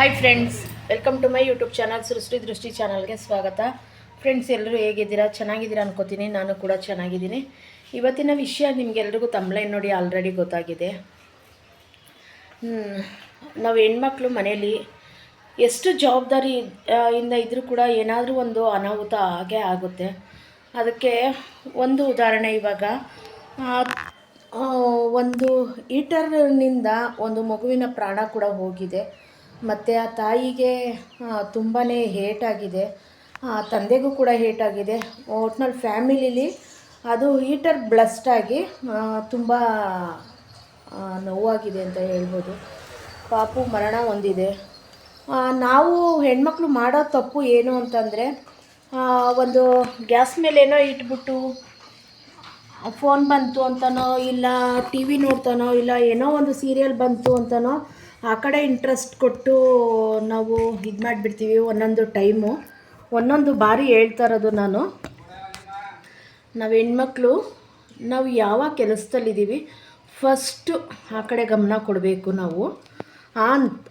Hi friends welcome to my YouTube channel Srishti Drishti ಚಾನಲ್ಗೆ ಸ್ವಾಗತ. Friends ಎಲ್ಲರೂ ಹೇಗಿದ್ದೀರಾ? ಚೆನ್ನಾಗಿದ್ದೀರಾ ಅನ್ಕೋತೀನಿ. ನಾನು ಕೂಡ ಚೆನ್ನಾಗಿದ್ದೀನಿ. ಇವತ್ತಿನ ವಿಷಯ ನಿಮಗೆಲ್ರಿಗೂ ತಮ್ಲೈನ್ ನೋಡಿ ಆಲ್ರೆಡಿ ಗೊತ್ತಾಗಿದೆ. ನಾವು ಹೆಣ್ಮಕ್ಳು ಮನೇಲಿ ಎಷ್ಟು ಜವಾಬ್ದಾರಿ ಇಂದ ಇದ್ದರೂ ಕೂಡ ಏನಾದರೂ ಒಂದು ಅನಾಹುತ ಆಗೇ ಆಗುತ್ತೆ. ಅದಕ್ಕೆ ಒಂದು ಉದಾಹರಣೆ ಇವಾಗ ಒಂದು ಹೀಟರ್ನಿಂದ ಒಂದು ಮಗುವಿನ ಪ್ರಾಣ ಕೂಡ ಹೋಗಿದೆ. ಮತ್ತು ಆ ತಾಯಿಗೆ ತುಂಬಾ ಹೇಟಾಗಿದೆ ತಂದೆಗೂ ಕೂಡ ಹೇಟಾಗಿದೆ ಒಟ್ನಲ್ಲಿ ಫ್ಯಾಮಿಲಿಲಿ ಅದು ಹೀಟರ್ ಬ್ಲಸ್ಟ್ ಆಗಿ ತುಂಬ ನೋವಾಗಿದೆ ಅಂತ ಹೇಳ್ಬೋದು. ಪಾಪು ಮರಣ ಹೊಂದಿದೆ. ನಾವು ಹೆಣ್ಮಕ್ಳು ಮಾಡೋ ತಪ್ಪು ಏನು ಅಂತಂದರೆ ಒಂದು ಗ್ಯಾಸ್ ಮೇಲೇನೋ ಇಟ್ಬಿಟ್ಟು ಫೋನ್ ಬಂತು ಅಂತನೋ, ಇಲ್ಲ ಟಿ ವಿ ನೋಡ್ತಾನೋ, ಇಲ್ಲ ಏನೋ ಒಂದು ಸೀರಿಯಲ್ ಬಂತು ಅಂತನೋ ಆ ಕಡೆ ಇಂಟ್ರೆಸ್ಟ್ ಕೊಟ್ಟು ನಾವು ಇದು ಮಾಡಿಬಿಡ್ತೀವಿ ಒಂದೊಂದು ಟೈಮು ಒಂದೊಂದು ಬಾರಿ ಹೇಳ್ತಾ ಇರೋದು ನಾನು. ನಾವು ಹೆಣ್ಮಕ್ಳು, ನಾವು ಯಾವ ಕೆಲಸದಲ್ಲಿದ್ದೀವಿ ಫಸ್ಟು ಆ ಕಡೆ ಗಮನ ಕೊಡಬೇಕು ನಾವು. ಆ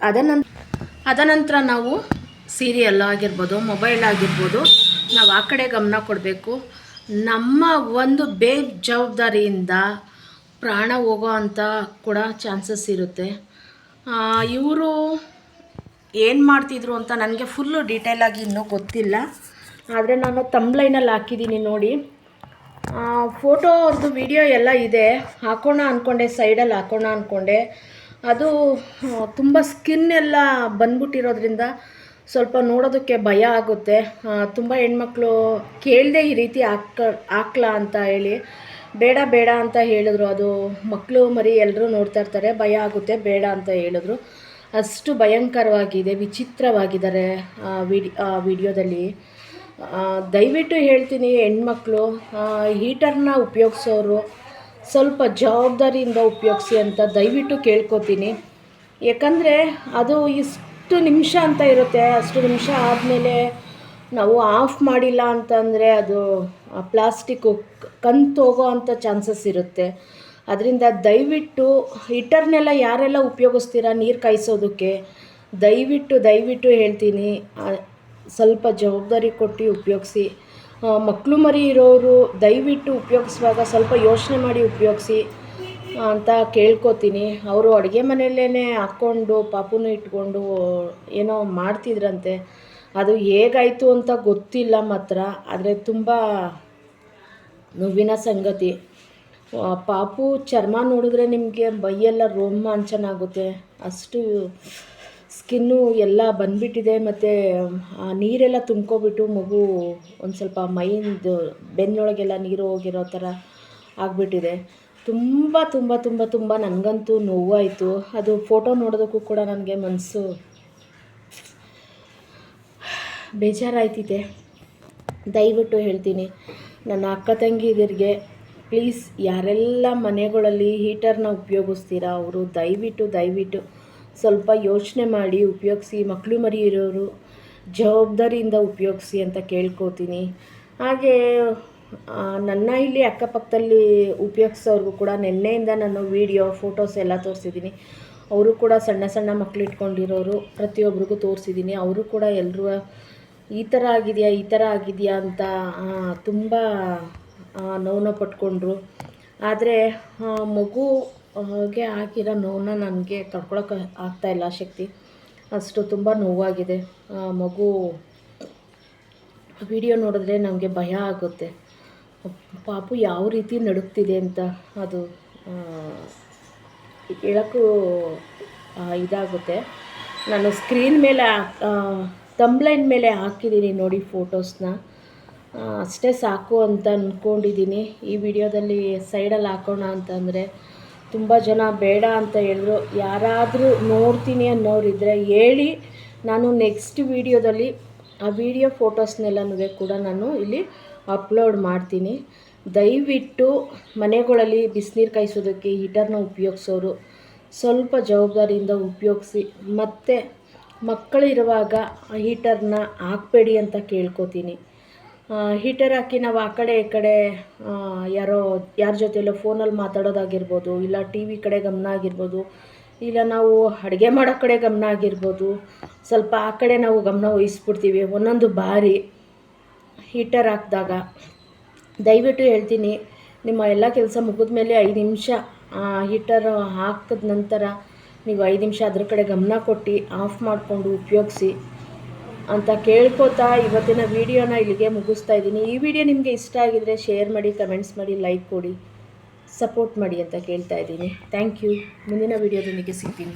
ಅದನಂತ ಅದನಂತರ ನಾವು ಸೀರಿಯಲ್ ಆಗಿರ್ಬೋದು ಮೊಬೈಲ್ ಆಗಿರ್ಬೋದು, ನಾವು ಆ ಕಡೆ ಗಮನ ಕೊಡಬೇಕು. ನಮ್ಮ ಒಂದು ಬೇಜವಾಬ್ದಾರಿಯಿಂದ ಪ್ರಾಣ ಹೋಗೋ ಅಂತ ಕೂಡ ಚಾನ್ಸಸ್ ಇರುತ್ತೆ. ಇವರು ಏನು ಮಾಡ್ತಿದ್ರು ಅಂತ ನನಗೆ ಫುಲ್ಲು ಡೀಟೇಲಾಗಿ ಇನ್ನೂ ಗೊತ್ತಿಲ್ಲ. ಆದರೆ ನಾನು ತಂಬ್ಲೈನಲ್ಲಿ ಹಾಕಿದ್ದೀನಿ ನೋಡಿ. ಫೋಟೋ ಅವ್ರದ್ದು ವಿಡಿಯೋ ಎಲ್ಲ ಇದೆ. ಹಾಕೋಣ ಅಂದ್ಕೊಂಡೆ ಸೈಡಲ್ಲಿ ಹಾಕೋಣ ಅಂದ್ಕೊಂಡೆ ಅದು ತುಂಬ ಸ್ಕಿನ್ ಎಲ್ಲ ಬಂದ್ಬಿಟ್ಟಿರೋದ್ರಿಂದ ಸ್ವಲ್ಪ ನೋಡೋದಕ್ಕೆ ಭಯ ಆಗುತ್ತೆ. ತುಂಬ ಹೆಣ್ಮಕ್ಳು ಕೇಳದೆ ಈ ರೀತಿ ಹಾಕ, ಹಾಕ್ಲಾ ಅಂತ ಹೇಳಿ. ಬೇಡ ಬೇಡ ಅಂತ ಹೇಳಿದ್ರು. ಅದು ಮಕ್ಕಳು ಮರಿ ಎಲ್ಲರೂ ನೋಡ್ತಾ ಇರ್ತಾರೆ. ಭಯ ಆಗುತ್ತೆ, ಬೇಡ ಅಂತ ಹೇಳಿದ್ರು. ಅಷ್ಟು ಭಯಂಕರವಾಗಿದೆ, ವಿಚಿತ್ರವಾಗಿದ್ದಾರೆ ಆ ವಿಡಿ ವಿಡಿಯೋದಲ್ಲಿ. ದಯವಿಟ್ಟು ಹೇಳ್ತೀನಿ, ಹೆಣ್ಮಕ್ಳು ಹೀಟರ್ನ ಉಪಯೋಗಿಸೋರು ಸ್ವಲ್ಪ ಜವಾಬ್ದಾರಿಯಿಂದ ಉಪಯೋಗಿಸಿ ಅಂತ ದಯವಿಟ್ಟು ಕೇಳ್ಕೊತೀನಿ. ಯಾಕಂದರೆ ಅದು ಇಷ್ಟು ನಿಮಿಷ ಅಂತ ಇರುತ್ತೆ. ಅಷ್ಟು ನಿಮಿಷ ಆದಮೇಲೆ ನಾವು ಆಫ್ ಮಾಡಿಲ್ಲ ಅಂತಂದರೆ ಅದು ಪ್ಲಾಸ್ಟಿಕ್ಕು ಕಂತು ಹೋಗೋ ಅಂಥ ಚಾನ್ಸಸ್ ಇರುತ್ತೆ. ಅದರಿಂದ ದಯವಿಟ್ಟು ಹೀಟರ್ನೆಲ್ಲ ಯಾರೆಲ್ಲ ಉಪಯೋಗಿಸ್ತೀರಾ ನೀರು ಕಾಯಿಸೋದಕ್ಕೆ, ದಯವಿಟ್ಟು ದಯವಿಟ್ಟು ಹೇಳ್ತೀನಿ ಸ್ವಲ್ಪ ಜವಾಬ್ದಾರಿ ಕೊಟ್ಟು ಉಪಯೋಗಿಸಿ. ಮಕ್ಕಳು ಮರಿ ಇರೋರು ದಯವಿಟ್ಟು ಉಪಯೋಗಿಸುವಾಗ ಸ್ವಲ್ಪ ಯೋಚನೆ ಮಾಡಿ ಉಪಯೋಗಿಸಿ ಅಂತ ಕೇಳ್ಕೊತೀನಿ. ಅವರು ಅಡುಗೆ ಮನೆಯಲ್ಲೇ ಹಾಕ್ಕೊಂಡು, ಪಾಪುನ ಇಟ್ಕೊಂಡು ಏನೋ ಮಾಡ್ತಿದ್ರಂತೆ. ಅದು ಹೇಗಾಯಿತು ಅಂತ ಗೊತ್ತಿಲ್ಲ ಮಾತ್ರ, ಆದರೆ ತುಂಬ ನೋವಿನ ಸಂಗತಿ. ಪಾಪು ಚರ್ಮ ನೋಡಿದ್ರೆ ನಿಮಗೆ ಮೈಯೆಲ್ಲ ರೋಮಾಂಚನ ಆಗುತ್ತೆ. ಅಷ್ಟು ಸ್ಕಿನ್ನು ಎಲ್ಲ ಬಂದ್ಬಿಟ್ಟಿದೆ, ಮತ್ತು ಆ ನೀರೆಲ್ಲ ತುಂಬ್ಕೊಬಿಟ್ಟು ಮಗು ಒಂದು ಸ್ವಲ್ಪ ಮೈಯಿಂದ ಬೆನ್ನೊಳಗೆಲ್ಲ ನೀರು ಹೋಗಿರೋ ಥರ ಆಗಿಬಿಟ್ಟಿದೆ. ತುಂಬ ತುಂಬ ತುಂಬ ತುಂಬ ನನಗಂತೂ ನೋವಾಯಿತು. ಅದು ಫೋಟೋ ನೋಡೋದಕ್ಕೂ ಕೂಡ ನನಗೆ ಮನಸ್ಸು ಬೇಜಾರಾಯ್ತಿದೆ. ದಯವಿಟ್ಟು ಹೇಳ್ತೀನಿ, ನನ್ನ ಅಕ್ಕ ತಂಗಿದಿರಿಗೆ ಪ್ಲೀಸ್ ಯಾರೆಲ್ಲ ಮನೆಗಳಲ್ಲಿ ಹೀಟರ್ನ ಉಪಯೋಗಿಸ್ತೀರಾ ಅವರು ದಯವಿಟ್ಟು ದಯವಿಟ್ಟು ಸ್ವಲ್ಪ ಯೋಚನೆ ಮಾಡಿ ಉಪಯೋಗಿಸಿ ಮಕ್ಕಳು ಮರಿ ಇರೋರು ಜವಾಬ್ದಾರಿಯಿಂದ ಉಪಯೋಗಿಸಿ ಅಂತ ಕೇಳ್ಕೊತೀನಿ. ಹಾಗೆ ನನ್ನ ಇಲ್ಲಿ ಅಕ್ಕಪಕ್ಕದಲ್ಲಿ ಉಪಯೋಗಿಸೋರ್ಗೂ ಕೂಡ ನಿನ್ನೆಯಿಂದ ನಾನು ವೀಡಿಯೋ ಫೋಟೋಸ್ ಎಲ್ಲ ತೋರಿಸಿದ್ದೀನಿ. ಅವರು ಕೂಡ ಸಣ್ಣ ಸಣ್ಣ ಮಕ್ಕಳು ಇಟ್ಕೊಂಡಿರೋರು ಪ್ರತಿಯೊಬ್ಬರಿಗೂ ತೋರಿಸಿದ್ದೀನಿ. ಅವರು ಕೂಡ ಎಲ್ಲರೂ ಈ ಥರ ಆಗಿದೆಯಾ, ಈ ಥರ ಆಗಿದೆಯಾ ಅಂತ ತುಂಬ ನೋವನ್ನ ಪಟ್ಕೊಂಡ್ರು. ಆದರೆ ಮಗುಗೆ ಆಗಿರೋ ನೋವನ್ನ ನನಗೆ ತಡ್ಕೊಳಕ್ಕೆ ಆಗ್ತಾಯಿಲ್ಲ ಶಕ್ತಿ. ಅಷ್ಟು ತುಂಬ ನೋವಾಗಿದೆ. ಮಗು, ವಿಡಿಯೋ ನೋಡಿದ್ರೆ ನಮಗೆ ಭಯ ಆಗುತ್ತೆ. ಪಾಪು ಯಾವ ರೀತಿ ನಡುಗ್ತಿದೆ ಅಂತ ಅದು ಹೇಳೋಕ್ಕೂ ಇದಾಗುತ್ತೆ. ನಾನು ಸ್ಕ್ರೀನ್ ಮೇಲೆ ತಂಬ್ಲೈನ್ ಮೇಲೆ ಹಾಕಿದ್ದೀನಿ ನೋಡಿ ಫೋಟೋಸ್ನ ಅಷ್ಟೇ ಸಾಕು ಅಂತ ಅಂದ್ಕೊಂಡಿದ್ದೀನಿ ಈ ವಿಡಿಯೋದಲ್ಲಿ ಸೈಡಲ್ಲಿ ಹಾಕೋಣ ಅಂತಂದರೆ ತುಂಬ ಜನ ಬೇಡ ಅಂತ ಹೇಳಿದ್ರು. ಯಾರಾದರೂ ನೋಡ್ತೀನಿ ಅನ್ನೋರಿದ್ದರೆ ಹೇಳಿ. ನಾನು ನೆಕ್ಸ್ಟ್ ವಿಡಿಯೋದಲ್ಲಿ ಆ ವಿಡಿಯೋ ಫೋಟೋಸ್ನೆಲ್ಲನೂ ಕೂಡ ನಾನು ಇಲ್ಲಿ ಅಪ್ಲೋಡ್ ಮಾಡ್ತೀನಿ. ದಯವಿಟ್ಟು ಮನೆಗಳಲ್ಲಿ ಬಿಸಿನೀರು ಕಾಯಿಸೋದಕ್ಕೆ ಹೀಟರ್ನ ಉಪಯೋಗಿಸೋರು. ಸ್ವಲ್ಪ ಜವಾಬ್ದಾರಿಯಿಂದ ಉಪಯೋಗಿಸಿ. ಮತ್ತು ಮಕ್ಕಳಿರುವಾಗ ಹೀಟರ್ನ ಹಾಕಬೇಡಿ ಅಂತ ಕೇಳ್ಕೊತೀನಿ. ಹೀಟರ್ ಹಾಕಿ ನಾವು ಆ ಕಡೆ ಈ ಕಡೆ ಯಾರೋ, ಯಾರ ಜೊತೆಯಲ್ಲೋ ಫೋನಲ್ಲಿ ಮಾತಾಡೋದಾಗಿರ್ಬೋದು, ಇಲ್ಲ ಟಿ ವಿ ಕಡೆ ಗಮನ ಆಗಿರ್ಬೋದು, ಇಲ್ಲ ನಾವು ಅಡುಗೆ ಮಾಡೋ ಕಡೆ ಗಮನ ಆಗಿರ್ಬೋದು, ಸ್ವಲ್ಪ ಆ ಕಡೆ ನಾವು ಗಮನ ವಹಿಸ್ಬಿಡ್ತೀವಿ. ಒಂದೊಂದು ಬಾರಿ ಹೀಟರ್ ಹಾಕಿದಾಗ, ದಯವಿಟ್ಟು ಹೇಳ್ತೀನಿ, ನಿಮ್ಮ ಎಲ್ಲ ಕೆಲಸ ಮುಗಿದ್ಮೇಲೆ ಐದು ನಿಮಿಷ ಹೀಟರ್ ಹಾಕಿದ ನಂತರ ನೀವು ಐದು ನಿಮಿಷ ಅದ್ರ ಕಡೆ ಗಮನ ಕೊಟ್ಟು ಆಫ್ ಮಾಡಿಕೊಂಡು ಉಪಯೋಗಿಸಿ ಅಂತ ಕೇಳ್ಕೊತಾ ಇವತ್ತಿನ ವಿಡಿಯೋನ ಇಲ್ಲಿಗೆ ಮುಗಿಸ್ತಾ ಇದ್ದೀನಿ. ಈ ವಿಡಿಯೋ ನಿಮಗೆ ಇಷ್ಟ ಆಗಿದರೆ ಶೇರ್ ಮಾಡಿ, ಕಮೆಂಟ್ಸ್ ಮಾಡಿ, ಲೈಕ್ ಕೊಡಿ, ಸಪೋರ್ಟ್ ಮಾಡಿ ಅಂತ ಕೇಳ್ತಾ ಇದ್ದೀನಿ. Thank you. ಮುಂದಿನ ವಿಡಿಯೋದೊಂದಿಗೆ ಸಿಗ್ತೀನಿ.